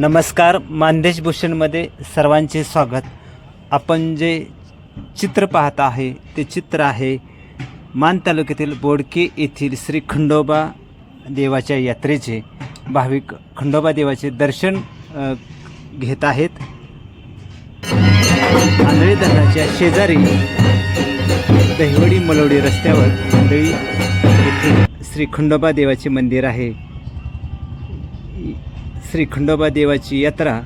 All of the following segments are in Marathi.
नमस्कार मानदेश भूषणमध्ये सर्वांचे स्वागत. आपण जे चित्र पाहत आहे ते चित्र आहे मान तालुक्यातील बोडके येथील श्री खंडोबा देवाच्या यात्रेचे. भाविक खंडोबा देवाचे दर्शन घेत आहेत. आंधळी धरणाच्या शेजारी दहिवडी मलवडी रस्त्यावर आंधळी येथील श्री खंडोबा देवाचे मंदिर आहे. श्री खंडोबा देवाची यात्रा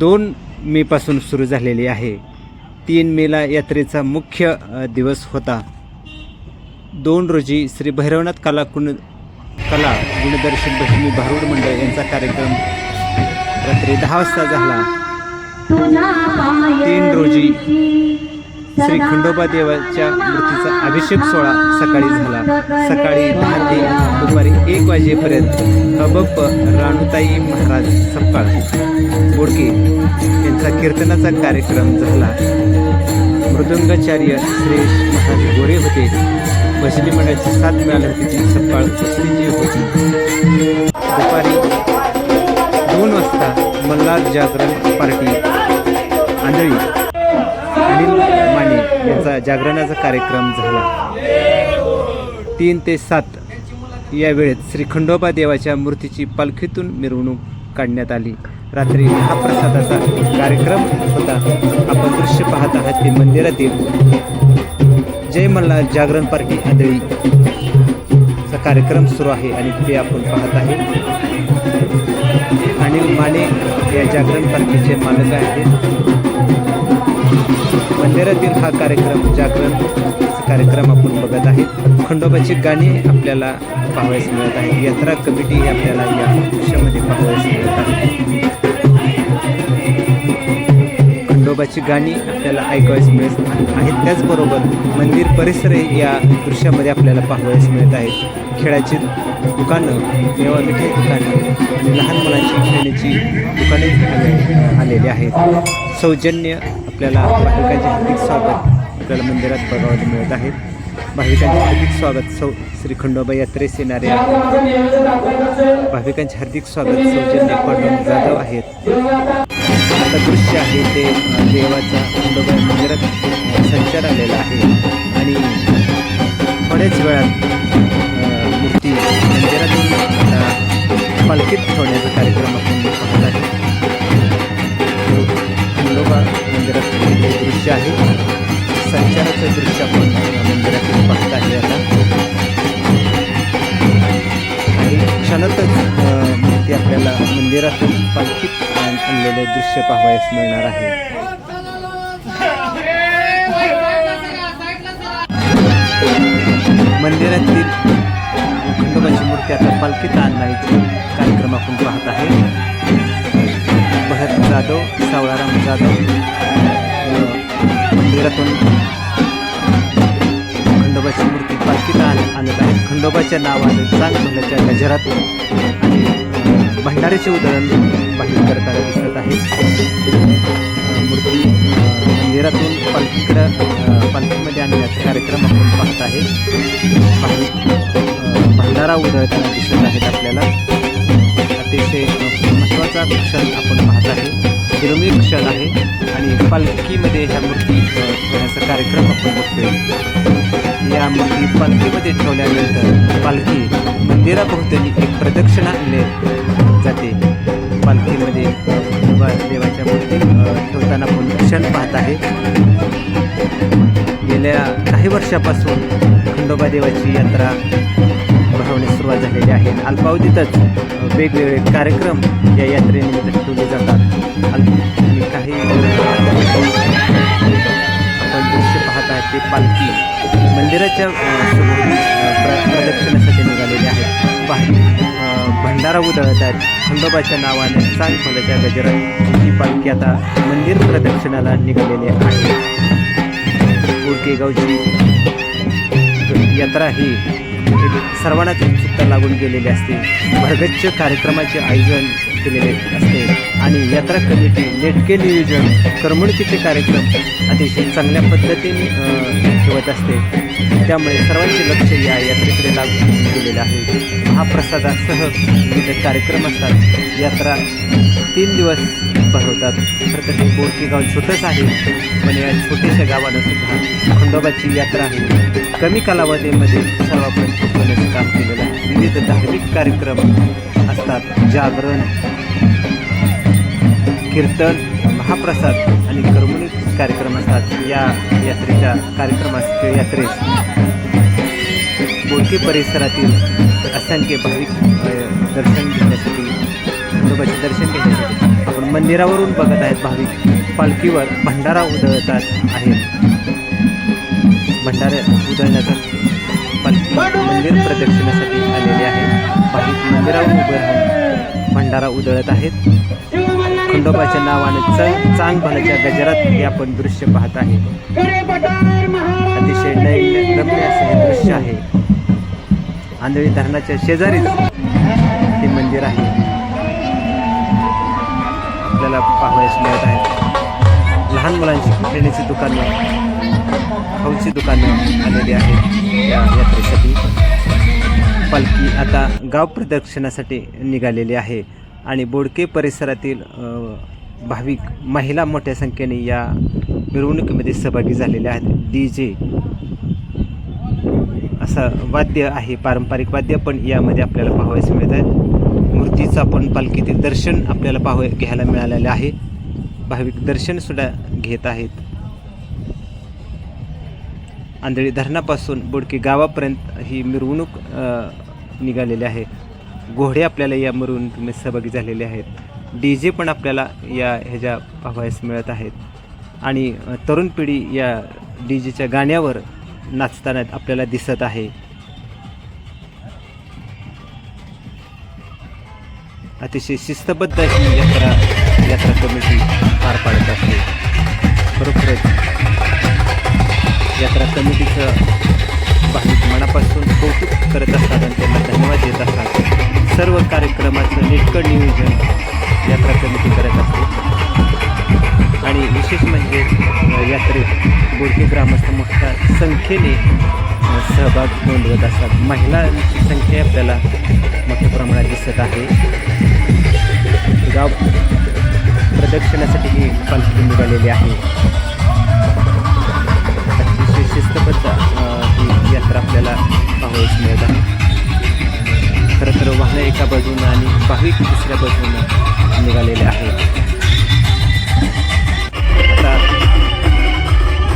दोन मेपासून सुरू झालेली आहे. तीन मेला यात्रेचा मुख्य दिवस होता. दोन रोजी श्री भैरवनाथ कला कुण कला गुणदर्शन भजनी भारूड मंडळ यांचा कार्यक्रम रात्री दहा वाजता झाला. तीन रोजी श्री खंडोबा देवाच्या मूर्तीचा अभिषेक सोहळा सकाळी झाला. सकाळी दहा ते दुपारी एक वाजेपर्यंत अबप्प राणुताई महाराज सप्पाळ बोडके यांचा कीर्तनाचा कार्यक्रम झाला. मृदंगाचार्य श्रेष महाराज गोरे होते. भजनी मंडळाची साथ मिळाली होती. जी सप्पाळ कुस्तीची होती. दुपारी दोन वाजता मल्हार जागरण पार्टी. आंधळी. मिलिंद माने यांचा जागरणाचा कार्यक्रम झाला. तीन ते सात या वेळेत श्री खंडोबा देवाच्या मूर्तीची पालखीतून मिरवणूक काढण्यात आली. रात्री महाप्रसादाचा कार्यक्रम होता. आपण दृश्य पाहत आहात ते मंदिरातील जय मल्हार जागरण पार्टी आंधळी कार्यक्रम सुरू आहे आणि ते आपण पाहत आहे. अनिल माने या जागरण पार्टीचे मालक आहेत. मंदिरातील हा कार्यक्रम जागरण कार्यक्रम आपण बघत आहे खंडोबाची गाणी आपल्याला पाहावयास मिळत आहे यात्रा कमिटी ही आपल्याला या दृश्यामध्ये पाहावयास मिळत आहे. खंडोबाची गाणी आपल्याला ऐकावयास मिळत आहेत. त्याचबरोबर मंदिर परिसर या दृश्यामध्ये आपल्याला पाहावयास मिळत आहेत. खेळाची दुकानं किंवा मिठाई दुकानं आणि लहान मुलांची खेळण्याची दुकाने आलेली आहेत. सौजन्य आपल्याला भाविकांचे हार्दिक स्वागत आपल्याला मंदिरात बघायला मिळत आहेत भाविकांचे हार्दिक स्वागत सौ श्री खंडोबा यात्रेस येणाऱ्या भाविकांचे हार्दिक स्वागत. सौजन्य पांडुरंग जाधव आहेत. आता दृश्य आहे ते देवाचा खंडोबा मंदिरात संचार आलेला आहे. आणि थोड्याच वेळात मूर्ती मंदिरातून पालखीत ठेवण्याचा कार्यक्रम आपण पाहत आहे खंडोबा मंदिरात हे दृश्य आहे. संचाराचं दृश्य आपण मंदिरातून पाहत आहे. आपल्याला मंदिरातून पालखीत आण- आणलेले दृश्य पाहावयास मिळणार आहे. मंदिरातील खंडोबाची मूर्ती आता पालखीत आणण्याची कार्यक्रम आपण पाहत आहे. भरत जाधव सावळाराम जाधव मंदिरातून खंडोबाची मूर्ती पालखीत आण आणत आहेत. खंडोबाच्या नावाने चांग भल्याच्या भंडाऱ्याचे उदाहरण बाहेर करताना दिसत आहे. मूर्ती मंदिरातून पालखीकडं पालखीमध्ये आणण्याचा कार्यक्रम आपण पाहत आहे. भंडारा उधळताना दिसत आहेत आपल्याला. अतिशय महत्त्वाचा क्षण आपण पाहत आहे. दुर्मिळ क्षण आहे आणि पालखीमध्ये ह्या मूर्ती ठेवण्याचा कार्यक्रम आपण बघतोय. या मूर्ती पालखीमध्ये ठेवल्यानंतर पालखी मंदिराभोवतणी एक प्रदक्षिणा आणले पालखीमध्ये देवाच्या मूर्ती ठेवताना आपण क्षण पाहत आहे. गेल्या काही वर्षापासून खंडोबा देवाची यात्रा भरवण्यास सुरुवात झालेली आहे. अल्पावधीतच वेगवेगळे कार्यक्रम या यात्रेनिमित्त ठेवले जातात. आणि काही आपण दृश्य पाहत आहात ते पालखी मंदिराच्या प्रदक्षिणासाठी निघालेले आहेत. बाहेर भंडारा उधळत आहेत खंडोबाच्या नावाने चांग फुलाच्या गजरात ही पालखी आता मंदिर प्रदक्षिणाला निघालेली आहे. उडके यात्रा ही सर्वांनाच उत्सुकता लागून गेलेली असते. भरगच्च कार्यक्रमाचे आयोजन केलेले असते. आणि यात्रा कमिटी नेटके नियोजन करमणुकीचे कार्यक्रम अतिशय चांगल्या पद्धतीने ठेवत असते. त्यामुळे सर्वांचे लक्ष या यात्रेकडे लागून केलेलं आहे. महाप्रसादासह विविध कार्यक्रम असतात. यात्रा तीन दिवस भरवतात. खरं तर हे बोडकी गाव छोटंच आहे पण या छोट्याशा गावानं सुद्धा खंडोबाची यात्रा आहे. कमी कालावधीमध्ये सर्वांपर्यंत पोहोचवण्याचं काम केलेलं आहे. विविध धार्मिक कार्यक्रम असतात. जागरण कीर्तन महाप्रसाद आणि करमणूक कार्यक्रम असतात या यात्रेच्या कार्यक्रमास यात्रेस बोडके परिसरातील असंख्य भाविक दर्शन घेण्यासाठी खंडोबाचे दर्शन घेण्यासाठी आपण मंदिरावरून बघत आहेत भाविक. पालखीवर भंडारा उधळतात आहेत. भंडारा उधळण्याचा पालखी मंदिर प्रदक्षिणासाठी आलेले आहे भाविक मंदिरावर उभे राहून भंडारा उधळत आहेत. खंडोबाच्या नावाने च चांग भल्याच्या गजरात हे आपण दृश्य पाहत आहे. अतिशय नैन्य रम्य असं हे दृश्य आहे. आंधळी धरणाच्या शेजारीच हे मंदिर आहे. आपल्याला पाहावयास मिळत आहे. लहान मुलांची खेळण्याची दुकानं खाऊची दुकानं आलेली आहेत या यात्रेसाठी. पालखी आता गाव प्रदक्षिणासाठी निघालेली आहे. आणि बोडके परिसरातील भाविक महिला मोठ्या संख्येने या मिरवणुकीमध्ये सहभागी झालेल्या आहेत. डी जे असं वाद्य आहे पारंपरिक वाद्य पण यामध्ये आपल्याला पाहावयास मिळत आहेत मूर्तीचं आपण पालखीतील दर्शन आपल्याला पाहावं घ्यायला मिळालेलं आहे. भाविक दर्शनसुद्धा घेत आहेत. आंधळी धरणापासून बोडकी गावापर्यंत ही मिरवणूक निघालेली आहे. घोडे आपल्याला या तुम्ही सहभागी झालेले आहेत. डी जे पण आपल्याला या ह्याच्या पाहावयास मिळत आहेत. आणि तरुण पिढी या डी जेच्या गाण्यावर नाचताना आपल्याला दिसत आहे. अतिशय शिस्तबद्ध अशी यात्रा यात्रा कमिटी पार पाडत असते खरोखरच यात्रा कमिटीचं भाविक मनापासून कौतुक करत असतात आणि त्यांना धन्यवाद देत असतात. सर्व कार्यक्रमाचं नेटकं नियोजन यात्रा कमिटी करत असते. आणि विशेष म्हणजे यात्रेत बोडके ग्रामस्थ मोठ्या संख्येने सहभाग नोंदवत असतात. महिलांची संख्या आपल्याला मोठ्या प्रमाणात दिसत आहे. गाव प्रदक्षिणासाठी ही पालखी निघालेली आहे. अतिशय शिस्तबद्ध ही यात्रा आपल्याला एका बाजूनं आणि भाविक दुसऱ्या बाजूनं निघालेले आहेत. आता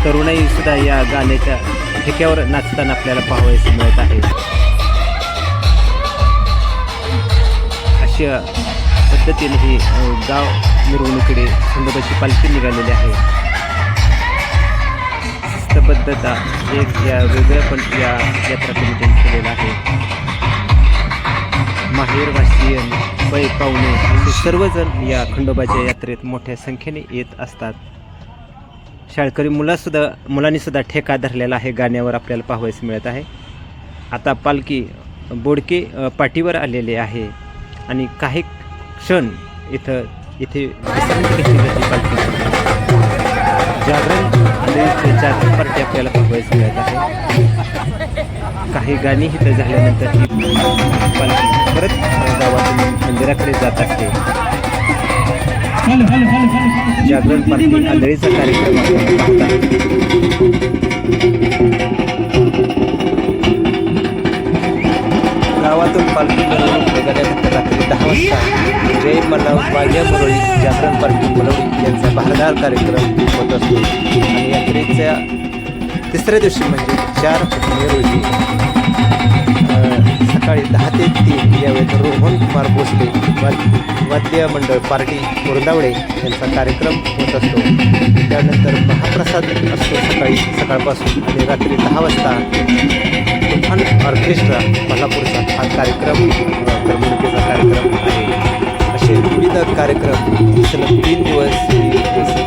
तरुणाई सुद्धा या गाण्याच्या ठेक्यावर नाचताना आपल्याला पाहावयास मिळत आहे. अशा पद्धतीने ही गाव मिरवणुकीकडे खंडोबाची पालखी निघालेली आहे. शिस्तबद्धता एक या वेगळ्या पण या यात्रा कमिटीने आहे. माहेरवासीयन पै पाहुणे असे सर्वजण या खंडोबाच्या यात्रेत मोठ्या संख्येने येत असतात. शाळकरी मुलासुद्धा मुलांनीसुद्धा ठेका धरलेला आहे. गाण्यावर आपल्याला पाहावयास मिळत आहे. आता पालखी बोडके पाठीवर आलेले आहे. आणि काही क्षण इथं इथे विश्रांती घेतली जाते पालखी जागरण आणि जागरण पार्टी आपल्याला पाहावयास मिळत आहे. काही गाणी इथं झाल्यानंतर ही पालखी परत गावातून मंदिराकडे जात असते. जागरण पालखी आंधळीचा कार्यक्रम गावातून पालखी मिरवणूक निघाल्यानंतर रात्री दहा वाजता जय मल्हार माझ्या मुरळी जागरण पालखी मुरळी यांचा भारदार कार्यक्रम होत असतो. आणि यात्रेच्या तिसऱ्या दिवशी म्हणजे चार मे रोजी सकाळी दहा ते तीन यावेळेत रोहन कुमार भोसले वाद्य मंडळ पार्टी कोरदावडे यांचा कार्यक्रम होत असतो. त्यानंतर महाप्रसाद असतो सकाळी सकाळपासून आणि रात्री दहा वाजता तुफान ऑर्केस्ट्रा कोल्हापूरचा हा कार्यक्रम करमणुकीचा कार्यक्रम आहे. असे विविध कार्यक्रम सलग तीन दिवस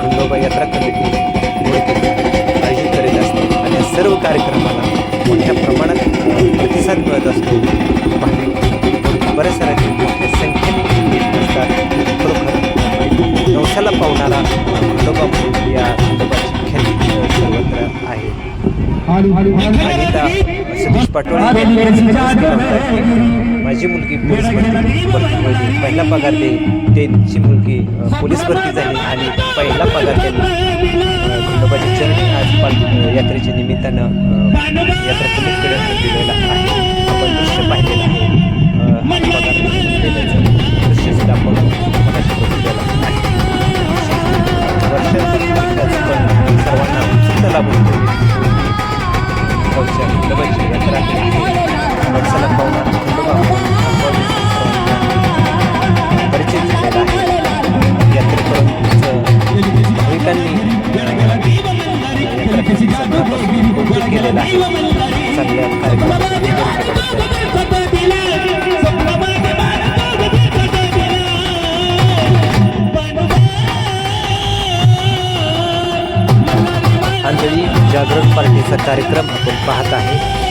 खंडोबा यात्रा कमिटी सर्व कार्यक्रमाला मोठ्या प्रमाणात प्रतिसाद मिळत असतो. भाविक परिसरातील मोठ्या संख्येने येत असतात. खरोखर वाईट पावणारा खंडोबा या खंडोबाची ख्याती सर्वत्र आहे. सतीश पाटोळे माझी मुलगी पोलीस भरती भरती पहिला पगार दे. त्यांची मुलगी पोलीस भरती झाली आणि पहिला पगार त्यांनी अ, खंडोबाच्या चरणी आज पाल यात्रेच्या निमित्तानं यात्रा कमिटीकडे दिलेला आहे. आपण दृश्य पाहिलेलं आहे. पगार दृश्य सुद्धा मनापासून कौतुक आहे. चांगल्या कार्यक्रमाचं नियोजन केल्याबद्दल आंधळी जागरण पार्टीचा कार्यक्रम आपण पाहत आहे.